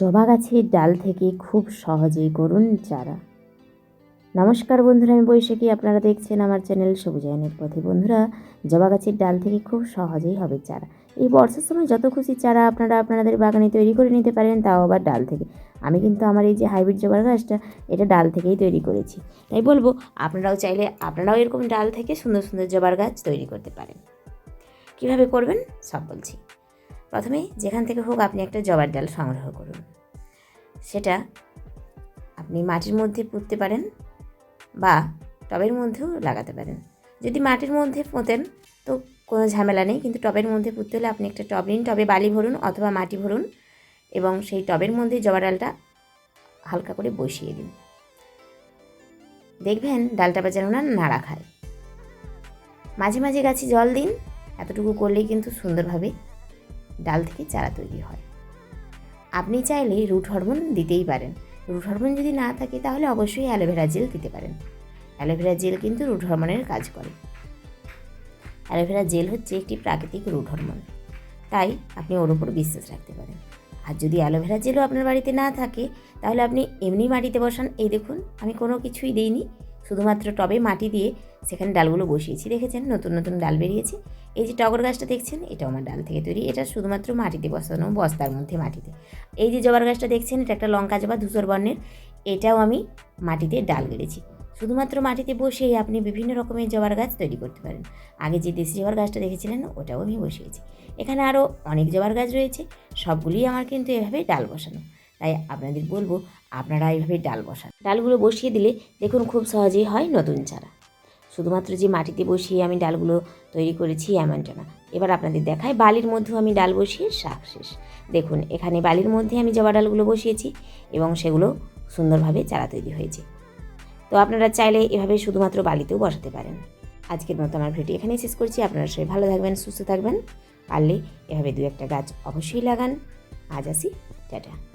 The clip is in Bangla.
জবা গাছের ডাল থেকে খুব সহজেই করুন চারা। নমস্কার বন্ধুরা, আমি বৈশাখী। আপনারা দেখছেন আমার চ্যানেল সবুজায়নের পথে। বন্ধুরা, জবা গাছের ডাল থেকে খুব সহজেই হবে চারা। এই বর্ষার সময় যত খুশি চারা আপনারা আপনাদের বাগানে তৈরি করে নিতে পারেন, তাও আবার ডাল থেকে। আমি কিন্তু আমার এই যে হাইব্রিড জবার গাছটা, এটা ডাল থেকেই তৈরি করেছি। তাই বলব, আপনারাও চাইলে আপনারাও এরকম ডাল থেকে সুন্দর সুন্দর জবার গাছ তৈরি করতে পারেন। কীভাবে করবেন? সব বলছি। প্রথমে যেখান থেকে হোক আপনি একটা জবার ডাল সংগ্রহ করুন। সেটা আপনি মাটির মধ্যে পুঁততে পারেন বা টবের মধ্যেও লাগাতে পারেন। যদি মাটির মধ্যে পোঁতেন তো কোনো ঝামেলা নেই, কিন্তু টবের মধ্যে পুঁততে হলে আপনি একটা টব নিন, টবে বালি ভরুন অথবা মাটি ভরুন এবং সেই টবের মধ্যে জবা ডালটা হালকা করে বসিয়ে দিন। দেখবেন ডালটা যেন না নাড়া খায়। মাঝে মাঝে গাছে জল দিন, এতটুকু করলেই কিন্তু সুন্দরভাবে ডাল থেকে চারা তৈরি হয়। আপনি চাইলে রুট হরমোন দিতেই পারেন। রুট হরমোন যদি না থাকে তাহলে অবশ্যই অ্যালোভেরা জেল দিতে পারেন। অ্যালোভেরা জেল কিন্তু রুট হরমোনের কাজ করে। অ্যালোভেরা জেল হচ্ছে একটি প্রাকৃতিক রুট হরমোন। তাই আপনি ওর উপর বিশ্বাস রাখতে পারেন। আর যদি অ্যালোভেরা জেলও আপনার বাড়িতে না থাকে, তাহলে আপনি এমনি মাটিতে বসান। এই দেখুন, আমি কোনো কিছুই দিইনি। শুধুমাত্র টবে মাটি দিয়ে সেখানে ডালগুলো বসিয়েছি। দেখেছেন? নতুন নতুন ডাল বেরিয়েছে। এই যে টগর গাছটা দেখছেন? এটাও আমার ডাল থেকে তৈরি। এটা শুধুমাত্র মাটিতে বসানো, বস্তার মধ্যে মাটিতে। এই যে জবার গাছটা দেখছেন? এটা একটা লঙ্কা জবা ধূসর বর্ণের। এটাও আমি মাটিতে ডাল গেড়েছি। শুধুমাত্র মাটিতে বসেই আপনি বিভিন্ন রকমের জবার গাছ তৈরি করতে পারেন। আগে যে দেশি জবার গাছটা দেখেছিলেন, ওটাও আমি বসিয়েছি। এখানে আরও অনেক জবার গাছ রয়েছে। সবগুলিই আমার কিন্তু এভাবে ডাল বসানো। তাই আপনাদের বলব, আপনারা এইভাবে ডাল বসান। ডালগুলো বসিয়ে দিলে দেখুন খুব সহজেই হয় নতুন চারা। শুধুমাত্র যে মাটিতে বসিয়ে আমি ডালগুলো তৈরি করেছি এমনটা না। এবার আপনাদের দেখায় বালির মধ্যেও আমি ডাল বসিয়ে শাক শেষ। দেখুন, এখানে বালির মধ্যে আমি জবা ডালগুলো বসিয়েছি এবং সেগুলো সুন্দরভাবে চারা তৈরি হয়েছে। তো আপনারা চাইলে এভাবে শুধুমাত্র বালিতেও বসাতে পারেন। আজকের মতো আমার ভিডিও এখানেই শেষ করছি। আপনারা সবাই ভালো থাকবেন, সুস্থ থাকবেন। পারলে এভাবে দু একটা গাছ অবশ্যই লাগান। আজ আসি, টাটা।